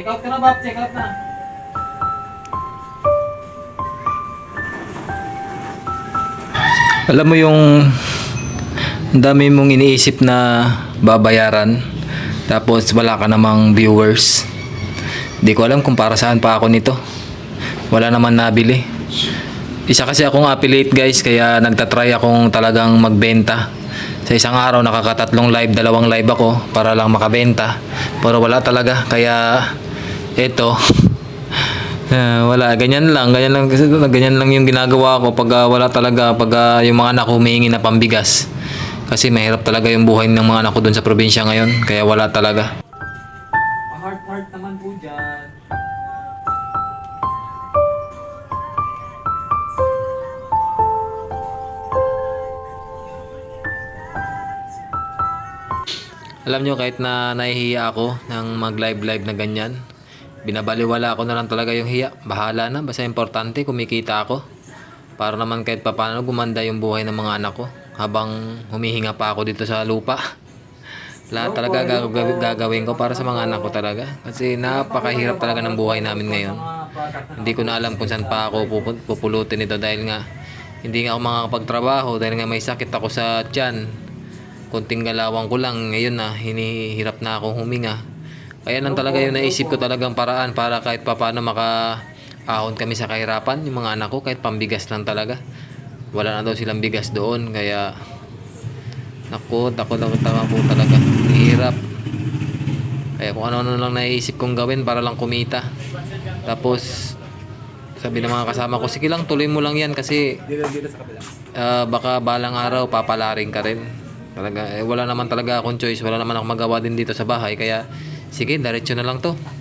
Check out ka na, Bob. Check out na. Alam mo yung dami mong iniisip na babayaran tapos wala ka namang viewers. Di ko alam kung para saan pa ako nito. Wala naman nabili. Isa kasi akong affiliate guys kaya nagtatry akong talagang magbenta. Sa isang araw nakakatatlong live, dalawang live ako para lang makabenta. Pero wala talaga kaya eto Ah, wala, ganyan lang, ganyan lang ganyan lang yung ginagawa ko pag ah, wala talaga pag ah, yung mga anak ko humihingi na pambigas. Kasi mahirap talaga yung buhay ng mga anak ko doon sa probinsya ngayon, kaya wala talaga. Pa-heart-heart naman po dyan. Alam nyo, kahit na nahihiya ako ng mag-live-live na ganyan, binabaliwala ko na lang talaga yung hiya. Bahala na, basta importante, kumikita ako. Para naman kahit papano gumanda yung buhay ng mga anak ko habang humihinga pa ako dito sa lupa. Lahat talaga gag- gag- gagawin ko para sa mga anak ko talaga. Kasi napakahirap talaga ng buhay namin ngayon. Hindi ko na alam kung saan pa ako pupu- pupulutin ito dahil nga hindi nga ako makakapagtrabaho dahil nga may sakit ako sa tiyan konting galawang ko lang ngayon na hinihirap na akong huminga kaya nang talaga yung naisip ko talagang paraan para kahit papaano maka ahon kami sa kahirapan yung mga anak ko kahit pambigas lang talaga wala na daw silang bigas doon kaya naku takot takot ako talaga hirap kaya kung ano-ano lang naisip kong gawin para lang kumita tapos sabi ng mga kasama ko sige lang tuloy mo lang yan kasi Ah, baka balang araw papalaring ka rin. Talaga, eh, wala naman talaga akong choice. Wala naman akong magawa din dito sa bahay. Kaya, sige, diretso na lang to.